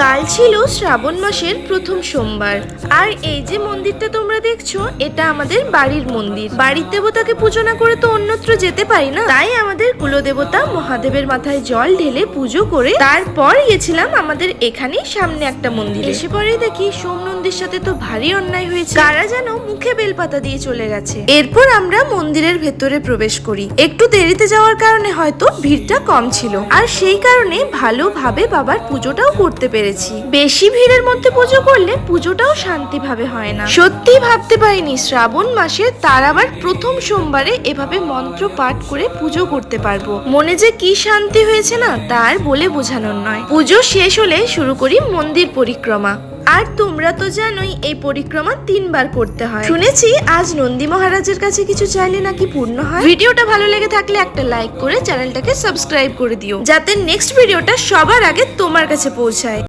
কাল ছিল শ্রাবণ মাসের প্রথম সোমবার। আর এই যে মন্দিরটা তোমরা দেখছ, এটা আমাদের বাড়ির মন্দির। বাড়ির দেবতাকে পুজো না করে তো অন্যত্র যেতে পারি না। তাই আমাদের কুলদেবতা মহাদেবের মাথায় জল ঢেলে পুজো করে তারপর গেছিলাম আমাদের এখানে সামনে একটা মন্দির। এসে পরেই দেখি সোম নন্দীর সাথে তো ভারী অন্যায় হয়েছে। কারা যেন মুখে বেলপাতা দিয়ে চলে গেছে। এরপর আমরা মন্দিরের ভেতরে প্রবেশ করি। একটু দেরিতে যাওয়ার কারণে হয়তো ভিড়টা কম ছিল। আর সেই কারণে ভালোভাবে বাবার পুজোটাও করতে পেরেছি। বেশি ভিড়ের মধ্যে পুজো করলে পুজোটাও শান্তিভাবে হয় না। সত্যি ভাবতে পারিনি শ্রাবণ মাসে তার আবার প্রথম সোমবারে এভাবে মন্ত্র পাঠ করে পুজো করতে পারব। মনে যে কি শান্তি হয়েছে না তার বলে বোঝানোর নয়। পুজো শেষ হলে শুরু করি মন্দির পরিক্রমা। আর তোমরা তো জানোই, এই পরিক্রমা তিনবার করতে হয়। শুনেছি আজ নন্দী মহারাজের কাছে কিছু চাইলে নাকি পূর্ণ হয়। ভিডিওটা ভালো লেগে থাকলে একটা লাইক করে চ্যানেলটাকে সাবস্ক্রাইব করে দিও। যাতে নেক্সট ভিডিওটা সবার আগে তোমার কাছে পৌঁছায়।